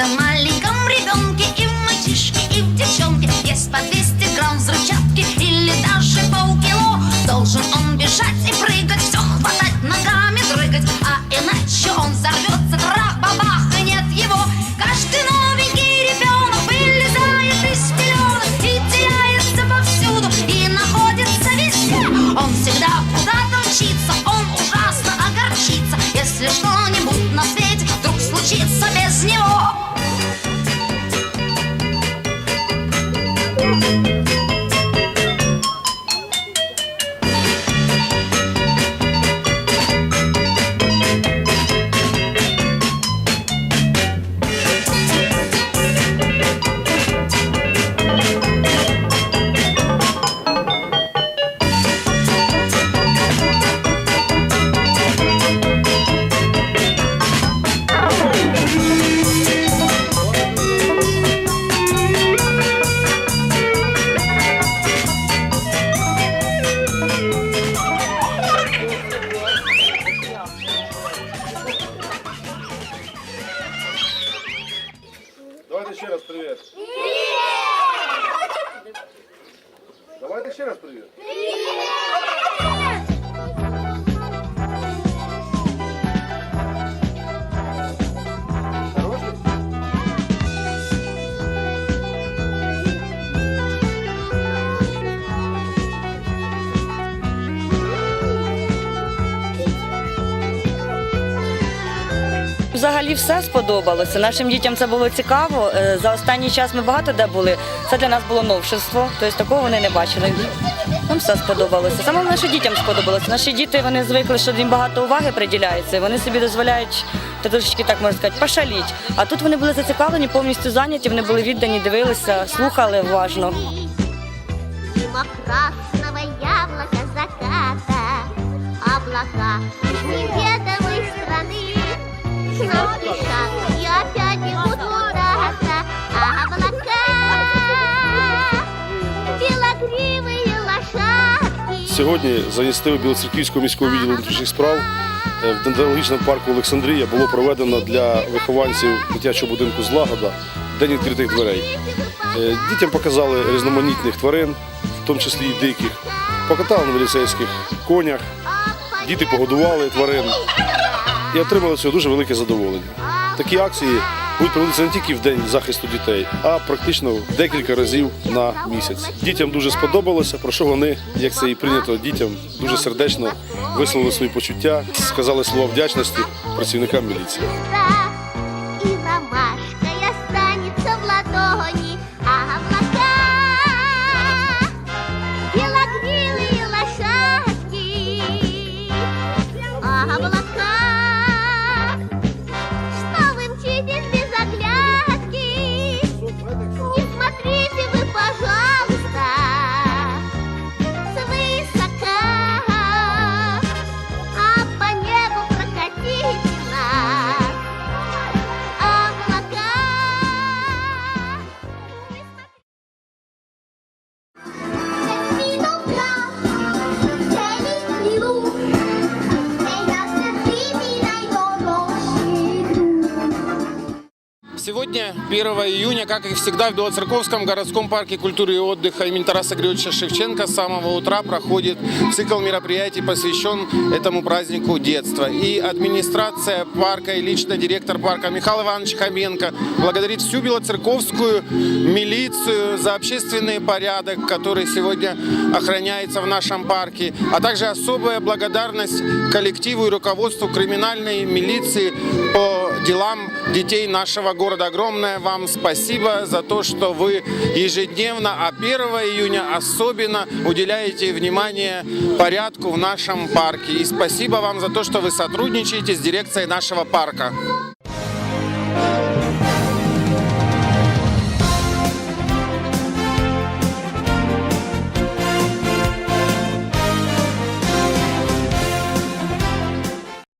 каждом маленьком ребенке и в мальчишке, и в девчонке. Есть по 200 грамм взрывчатки Música ще раз привіт. Хороший? Взагалі все сподобалося. Нашим дітям це було цікаво. Е, За останній час ми багато де були. Це для нас було новшество, тобто такого вони не бачили. Нам все сподобалося. Саме що дітям сподобалося. Наші діти вони звикли, що їм багато уваги приділяється. і Вони собі дозволяють та трошечки так можна сказати, пошаліть. А тут вони були зацікавлені, повністю зайняті. Вони були віддані, дивилися, слухали уважно. Мимо красного яблока заката Облака Сьогодні за ініціативою Білоцерківського міського відділу внутрішніх справ е, в дендрологічному парку Олександрія було проведено для вихованців дитячого будинку Злагода День відкритих дверей. Е, Дітям показали різноманітних тварин, в тому числі і диких. Покатали на міліцейських конях, діти погодували тварин і отримали цього дуже велике задоволення. Такі акції будуть проводитися не тільки в день захисту дітей, а практично декілька разів на місяць. Дітям дуже сподобалося, про що вони, як це і прийнято дітям, дуже сердечно висловили свої почуття, сказали слова вдячності працівникам міліції. Сегодня, 1 июня, как и всегда, в Белоцерковском городском парке культуры и отдыха имени Тараса Григорьевича Шевченко с самого утра проходит цикл мероприятий, посвящен этому празднику детства. И администрация парка и лично директор парка Михаил Иванович Хоменко благодарит всю Белоцерковскую милицию за общественный порядок, который сегодня охраняется в нашем парке, а также особая благодарность коллективу и руководству криминальной милиции по делам детей нашего города. Огромное вам спасибо за то, что вы ежедневно, а 1 июня особенно уделяете внимание порядку в нашем парке. И спасибо вам за то, что вы сотрудничаете с дирекцией нашего парка.